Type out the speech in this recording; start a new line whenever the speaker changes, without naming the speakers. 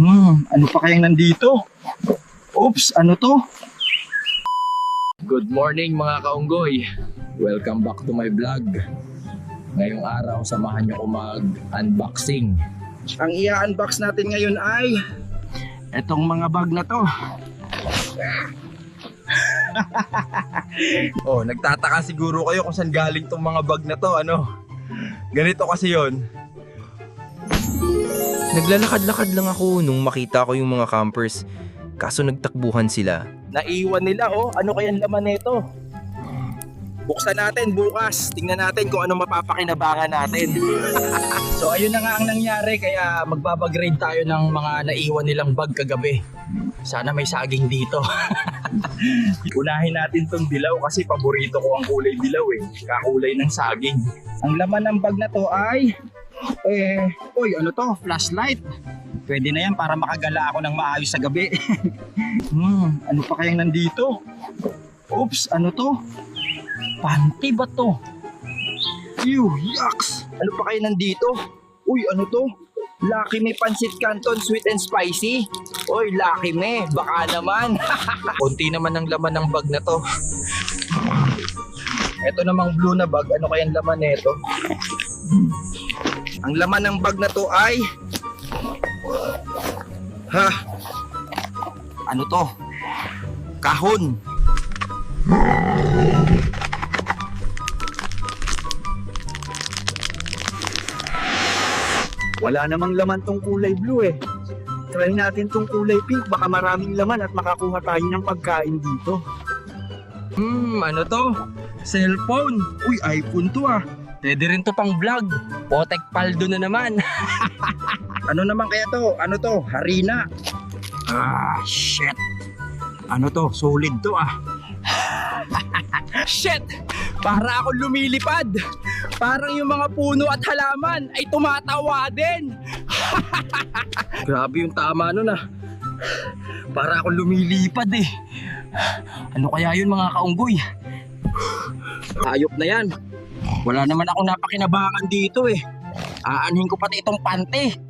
Hmm, ano pa kayang nandito? Oops, ano to?
Good morning mga kaunggoy. Welcome back to my vlog. Ngayong araw, samahan niyo ko mag-unboxing.
Ang i-unbox natin ngayon ay etong mga bag na to.
Oh, nagtataka siguro kayo kung saan galing tong mga bag na to, ano? Ganito kasi yon.
Naglalakad-lakad lang ako nung makita ko yung mga campers. Kaso nagtakbuhan sila.
Naiwan nila oh. Ano kayang laman nito? Buksan natin bukas. Tingnan natin kung ano mapapakinabangan natin. so ayun na nga ang nangyari kaya magbabagrade tayo ng mga naiwan nilang bag kagabi. Sana may saging dito. Unahin natin tong dilaw kasi paborito ko ang kulay dilaw eh. Kakulay ng saging. Ang laman ng bag na to ay eh, uy, ano to? Flashlight. Pwede na yan para makagala ako ng maayos sa gabi. hmm, ano pa kayang nandito? Oops, ano to? Panty ba to? Ew, yucks! Ano pa kayo nandito? Uy, ano to? Lucky Me Pancit Canton Sweet and Spicy. Uy, Lucky Me, baka naman.
Konti naman ang laman ng bag na to.
Ito namang blue na bag, ano kayang laman nito? Ang laman ng bag na to ay Ha? Ano to? Kahon.
Wala namang laman tong kulay blue eh. Try natin tong kulay pink, baka maraming laman at makakuha tayo ng pagkain dito.
Hmm, ano to? Cellphone. Uy, iPhone to ah.
Pwede rin to pang vlog. Potek paldo na naman.
Ano naman kaya to? Ano to? Harina. Ah, shit. Ano to? Solid to ah.
Shit! Para ako lumilipad. Parang yung mga puno at halaman ay tumatawa din.
Grabe yung tama nun ah. Para ako lumilipad eh. Ano kaya yun mga kaunggoy? Ayop na yan. Wala naman ako napakinabangan dito eh. Aanhin ko pati itong pante.